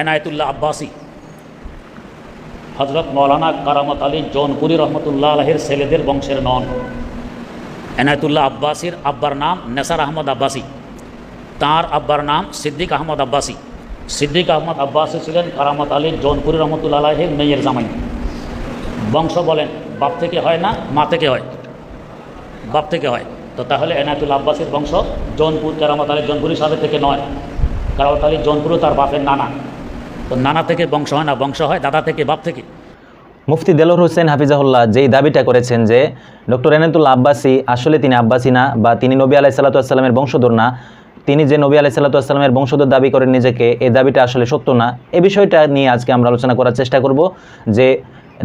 এনায়তুল্লাহ আব্বাসী। হজরত মৌলানা কারামত আলী জৌনপুরি রহমতুল্লাহ আলহের ছেলেদের বংশের নন। এনায়তুল্লাহ আব্বাসীর আব্বার নাম নেসার আহমদ আব্বাসী। তার আব্বার নাম সিদ্দিক আহমদ আব্বাসী। সিদ্দিক আহমদ আব্বাসী ছিলেন কারামত আলী জৌনপুরি রহমতুল্লাহ আলহের মেয়ের জামাই। বংশ বলেন, বাপ থেকে হয় না মা থেকে হয়? বাপ থেকে হয়। তো তাহলে এনায়তুল আব্বাসের বংশ জৌনপুর, কারামত আলী জৌনপুরি সাহেবের থেকে নয়। কারামত আলী জৌনপুরও তার বাপের নানা। তো নানা থেকে বংশ হয় না, বংশ হয় দাদা থেকে, বাপ থেকে। মুফতি দেলোর হোসেন হাফিজাহুল্লাহ যেই দাবিটা করেছেন যে ডক্টর এনাতুল্লাহ আব্বাসী আসলে তিনি আব্বাসী না বা তিনি নবী আলাহি সাল্লাতুয়াসাল্লামের বংশধর না, তিনি যে নবী আলাহি সাল্লাতুয়াসাল্লামের বংশধর দাবি করেন নিজেকে এই দাবিটা আসলে সত্য না। এ বিষয়টা নিয়ে আজকে আমরা আলোচনা করার চেষ্টা করব যে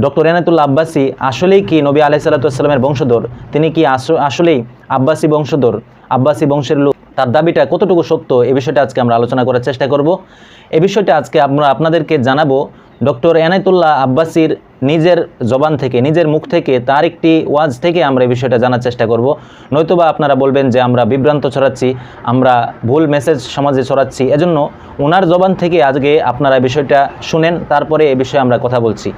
ডক্টর এনাতুল্লাহ আব্বাসী আসলেই কি নবী আলাহি সাল্লাতুয়াসাল্লামের বংশধর, তিনি কি আসলেই আব্বাসী বংশধর, আব্বাসী বংশের লোক তার দাবিটা কতটুকু সত্য এ বিষয়টা আজকে আমরা আলোচনা করার চেষ্টা করব। এ বিষয়টা আজকে আমরা আপনাদেরকে জানাব ডক্টর এনায়তুল্লাহ আব্বাসির নিজের জবান থেকে নিজের মুখ থেকে তার একটি ওয়াজ থেকে আমরা এই বিষয়টা জানার চেষ্টা করব। নয়তোবা আপনারা বলবেন যে আমরা বিভ্রান্ত ছড়াচ্ছি আমরা ভুল মেসেজ সমাজে ছড়াচ্ছি এজন্য ওনার জবান থেকে আজকে আপনারা বিষয়টা শুনেন তারপরে এ বিষয়ে আমরা কথা বলছি।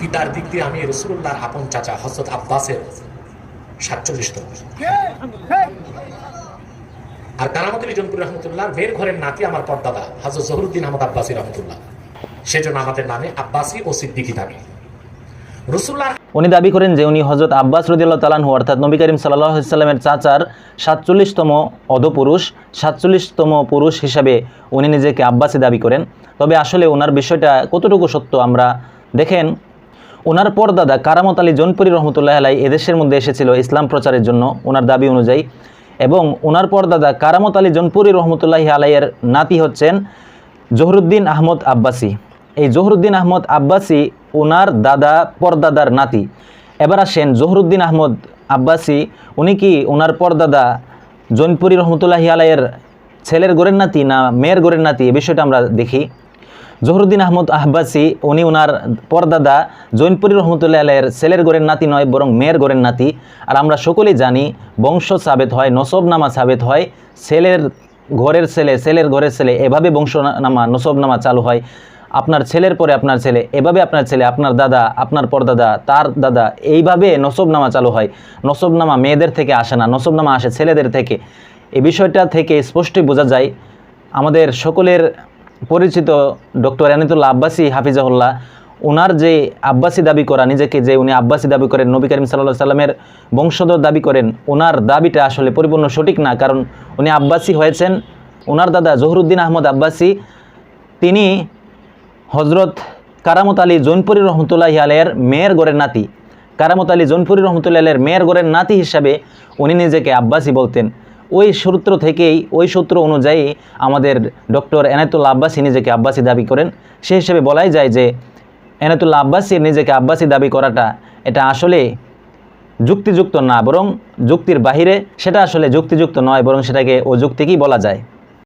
পিতার দিক দিয়ে আমি রসুল্লাহর আপন চাচা হজরত আব্বাসের সাতচল্লিশতম আর কারামতুল জনপুর রহমতুল্লাহ মেয়ের ঘরের নাতি আমার পর্দাদা, হজরত জহরুদ্দিন আহমদ আব্বাসী রহমতুল্লাহ। সেজন্য আমাদের নামে আব্বাসী ও সিদ্দিকি থাকে উনি দাবি করেন যে উনি হজরত আব্বাস রদিল্লাহ তালানহু অর্থাৎ নবী করিম সাল্লাহ সাল্লামের চাচার সাতচল্লিশতম অধপুরুষ, সাতচল্লিশতম পুরুষ হিসাবে উনি নিজেকে আব্বাসী দাবি করেন। তবে আসলে ওনার বিষয়টা কতটুকু সত্য আমরা দেখেন। ওনার পরদাদা কারামত আলী জনপুরি রহমতুল্লাহ আলাই এদেশের মধ্যে এসেছিল ইসলাম প্রচারের জন্য। ওনার দাবি অনুযায়ী এবং ওনার পরদাদা কারামত আলী জনপুরি রহমতুল্লাহ আলাইয়ের নাতি হচ্ছেন জহরুদ্দিন আহমদ আব্বাসী। এই জহরুদ্দিন আহমদ আব্বাসী ওনার দাদা, পরদাদার নাতি। এবার আসেন জহরুদ্দিন আহমদ আব্বাসী, উনি কি ওনার পরদাদা জৈনপুরি রহমতুল্লাহি আলাইয়ের ছেলের গোরের নাতি না মেয়ের গোরের নাতি? এ বিষয়টা আমরা দেখি। জহরুদ্দিন আহমদ আহবাসী, উনি ওনার পরদাদা জৈনপুরি রহমতুল্লাহ আলাইয়ের ছেলের গোরের নাতি নয়, বরং মেয়ের গোরের নাতি। আর আমরা সকলেই জানি, বংশ সাবেত হয়, নসবনামা সাবেত হয়, ছেলের ঘরের ছেলে, ছেলের ঘরের ছেলে, এভাবে বংশনামা, নসবনামা চালু হয়। আপনার ছেলের পরে আপনার ছেলে, এভাবে আপনার ছেলে, আপনার দাদা, আপনার পরদাদা, তার দাদা, এইভাবে নসবনামা চালু হয়। নসবনামা মেয়েদের থেকে আসে না, নসবনামা আসে ছেলেদের থেকে। এই বিষয়টা থেকে স্পষ্টই বোঝা যায়, আমাদের সকলের পরিচিত ডক্টর আনিতুল্লাহ আব্বাসী হাফিজাহুল্লাহ ওনার যে আব্বাসী দাবি করা, নিজেকে যে উনি আব্বাসী দাবি করেন, নবী করিম সাল্লাহ সাল্লামের বংশধর দাবি করেন ওনার দাবিটা আসলে পরিপূর্ণ সঠিক না। কারণ উনি আব্বাসী হয়েছেন ওনার দাদা জহরুদ্দিন আহমদ আব্বাসী, তিনি হজরত কারামত আলী জৈনপুরি রহমতুল্লাহ আলের মেয়ের গড়ের নাতি। কারামত আলী জৈনপুরি রহমতুল্লাহ আলের মেয়ের গড়ের নাতি হিসাবে উনি নিজেকে আব্বাসী বলতেন। ওই সূত্র থেকেই, ওই সূত্র অনুযায়ী আমাদের ডক্টর এনায়তুল্লা আব্বাসী নিজেকে আব্বাসী দাবি করেন। সেই হিসেবে বলাই যায় যে এনায়তুল্লা আব্বাসীর নিজেকে আব্বাসী দাবি করাটা এটা আসলে যুক্তিযুক্ত না, বরং যুক্তির বাহিরে সেটা আসলে যুক্তিযুক্ত নয়, বরং সেটাকে অযুক্তিকই বলা যায়।